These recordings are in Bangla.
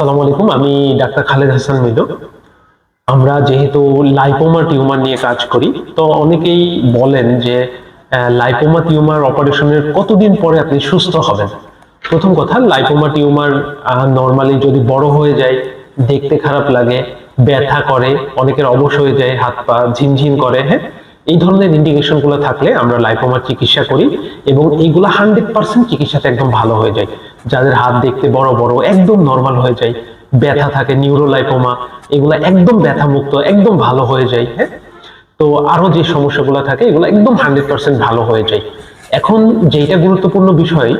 আসসালামু আলাইকুম, আমি ডাক্তার খালেদ হাসান মিদু। আমরা যেহেতু লাইপোমা টিউমার নিয়ে কাজ করি, তো অনেকেই বলেন যে লাইপোমা টিউমার অপারেশনের কতদিন পরে আপনি সুস্থ হবেন? প্রথম কথা লাইপোমা টিউমার নর্মালি যদি বড় হয়ে যায়, দেখতে খারাপ লাগে, ব্যথা করে, অনেকের অবশ হয়ে যায়, হাত পা ঝিমঝিম করে হ্যাঁ? এই ধরনের ইন্ডিকেশনগুলো থাকলে আমরা লাইপোমার চিকিৎসা করি এবং এইগুলো হান্ড্রেড পার্সেন্ট চিকিৎসাতে একদম ভালো হয়ে যায়। যাদের হাত দেখতে বড় বড়, একদম নর্মাল হয়ে যায়। ব্যথা থাকে নিউরোলাইপোমা এগুলো একদম ব্যথা মুক্ত একদম ভালো হয়ে যায় হ্যাঁ? তো আরও যে সমস্যাগুলো থাকে, এগুলো একদম হান্ড্রেড পার্সেন্ট ভালো হয়ে যায়। এখন যেটা গুরুত্বপূর্ণ বিষয়,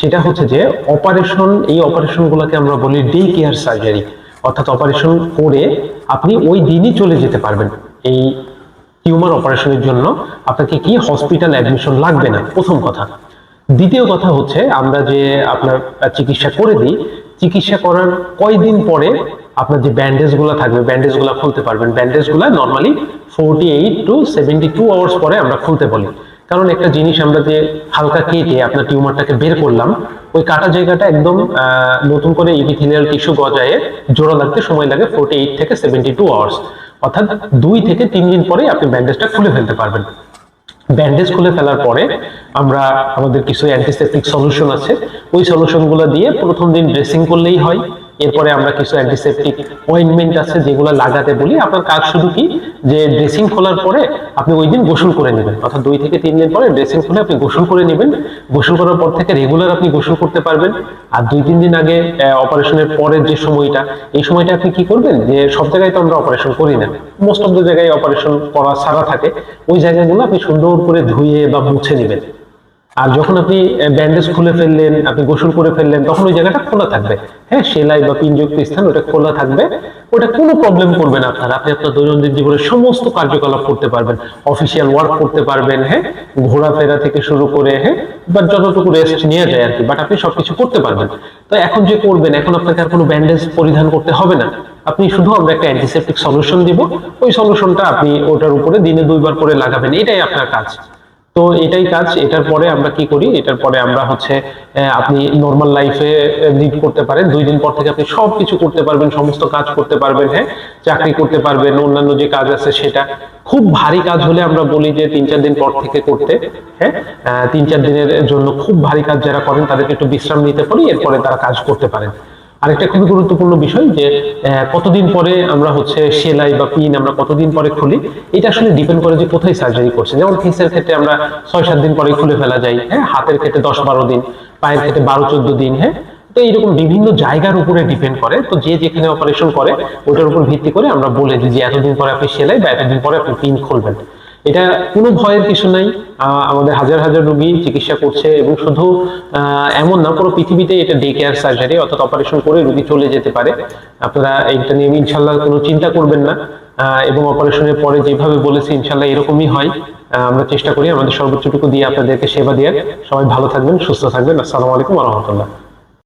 সেটা হচ্ছে যে অপারেশন এই অপারেশনগুলোকে আমরা বলি ডে কেয়ার সার্জারি অর্থাৎ অপারেশন করে আপনি ওই দিনই চলে যেতে পারবেন। এই টিউমার অপারেশনের জন্য আপনাকে কি হসপিটাল অ্যাডমিশন লাগবে না? প্রথম কথা। দ্বিতীয় কথা হচ্ছে, আমরা যে আপনার চিকিৎসা করে দিই, চিকিৎসা করার কয়দিন পরে আপনার যে ব্যান্ডেজগুলো থাকবে ব্যান্ডেজগুলো খুলতে পারবেন। ব্যান্ডেজগুলো normally forty eight to seventy two hours পরে আমরা খুলতে বলি। কারণ একটা জিনিস আমরা যে হালকা কেটে আপনার টিউমারটাকে বের করলাম, ওই কাটা জায়গাটা একদম নতুন করে ইপিথেলিয়াল টিস্যু গজায়ে জোড়া লাগতে সময় লাগে ফোরটি এইট থেকে সেভেন্টি টু আওয়ার্স অর্থাৎ দুই থেকে তিন দিন পরে আপনি ব্যান্ডেজটা খুলে ফেলতে পারবেন। ব্যান্ডেজ খুলে ফেলার পরে আমরা আমাদের কিছু অ্যান্টিসেপটিক সলিউশন আছে। ওই সলিউশনগুলো দিয়ে প্রথম দিন ড্রেসিং করলেই হয়। এরপরে আমরা কিছু অ্যান্টিসেপটিক অয়েন্টমেন্ট আছে যেগুলো লাগাতে বলি। আপনার কাজ শুধু কি? যে ড্রেসিং খোলার পরে আপনি ওই দিন গোসল করে নেবেন। অর্থাৎ দুই থেকে তিন দিন পরে ড্রেসিং খুলে আপনি গোসল করে নেবেন। গোসল করার পর থেকে রেগুলার আপনি গোসল করতে পারবেন। আর দুই, তিন দিন আগে অপারেশনের পরের যে সময়টা, এই সময়টা আপনি কি করবেন? যে সব জায়গায় তো আমরা অপারেশন করি না। মোস্ট অফ দ্য জায়গায় অপারেশন করা ছাড়া থাকে। ওই জায়গাগুলো আপনি সুন্দর করে ধুয়ে বা মুছে নেবেন। আর যখন আপনি ব্যান্ডেজ খুলে ফেললেন, আপনি গোসল করে ফেললেন, তখন ওই জায়গাটা খোলা থাকবে। হ্যাঁ সেলাই বা পিনযুক্ত স্থান, ওটা খোলা থাকবে। ওটা কোনো প্রবলেম করবে না আপনার। আপনি আপনার দৈনন্দিন জীবনের সমস্ত কার্যকলাপ করতে পারবেন। অফিসিয়াল ওয়ার্ক করতে পারবেন হ্যাঁ ঘোরাফেরা থেকে শুরু করে হ্যাঁ বা যতটুকু রেস্ট নেওয়া যায় আর কি বাট আপনি সবকিছু করতে পারবেন। তো এখন যে করবেন, এখন আপনাকে আর কোনো ব্যান্ডেজ পরিধান করতে হবে না। আপনি শুধু আমরা একটা অ্যান্টিসেপটিক সলিউশন দিব। ওই সলিউশনটা আপনি ওটার উপরে দিনে দুইবার করে লাগাবেন। এটাই আপনার কাজ। তো এটাই কাজ, এটার পরে আমরা কি করি? এটার পরে আমরা হচ্ছে আপনি নর্মাল লাইফে লিড করতে পারেন। দুই দিন পর থেকে আপনি সব কিছু করতে পারবেন, সমস্ত কাজ করতে পারবেন হ্যাঁ? চাকরি করতে পারবেন, অন্যান্য যে কাজ আছে সেটা। খুব ভারী কাজ হলে আমরা বলি যে তিন চার দিন পর থেকে করতে হ্যাঁ? তিন চার দিনের জন্য খুব ভারী কাজ যারা করেন, তাদেরকে একটু বিশ্রাম নিতে পারি এরপরে তারা কাজ করতে পারেন। আরেকটা খুবই গুরুত্বপূর্ণ বিষয় যে কতদিন পরে আমরা হচ্ছে সেলাই বা পিন আমরা কতদিন পরে খুলি, এটা আসলে ডিপেন্ড করে যে কোথায় সার্জারি করছে। যেমন ফেসের ক্ষেত্রে আমরা ছয় সাত দিন পরে খুলে ফেলা যায় হ্যাঁ হাতের ক্ষেত্রে দশ বারো দিন, পায়ের ক্ষেত্রে বারো চোদ্দ দিন হ্যাঁ। তো এইরকম বিভিন্ন জায়গার উপরে ডিপেন্ড করে, তো যে যেখানে অপারেশন করে, ওটার উপর ভিত্তি করে আমরা বলে দিই যে, এতদিন পরে আপনি সেলাই বা এতদিন পরে আপনি পিন খুলবেন। এটা কোনো ভয়ের কিছু নাই। আমাদের হাজার হাজার রোগী চিকিৎসা করছে এবং শুধু এমন না, পুরো পৃথিবীতে এটা ডে কেয়ার সার্জারি অর্থাৎ অপারেশন করে রোগী চলে যেতে পারে। আপনারা এইটা নিয়ে ইনশাল্লাহ কোনো চিন্তা করবেন না। এবং অপারেশনের পরে যেভাবে বলেছি ইনশাল্লাহ এরকমই হয়। আমরা চেষ্টা করি আমাদের সর্বোচ্চটুকু দিয়ে আপনাদেরকে সেবা দেওয়ার। সবাই ভালো থাকবেন, সুস্থ থাকবেন। আসসালামু আলাইকুম রহমতুল্লাহ।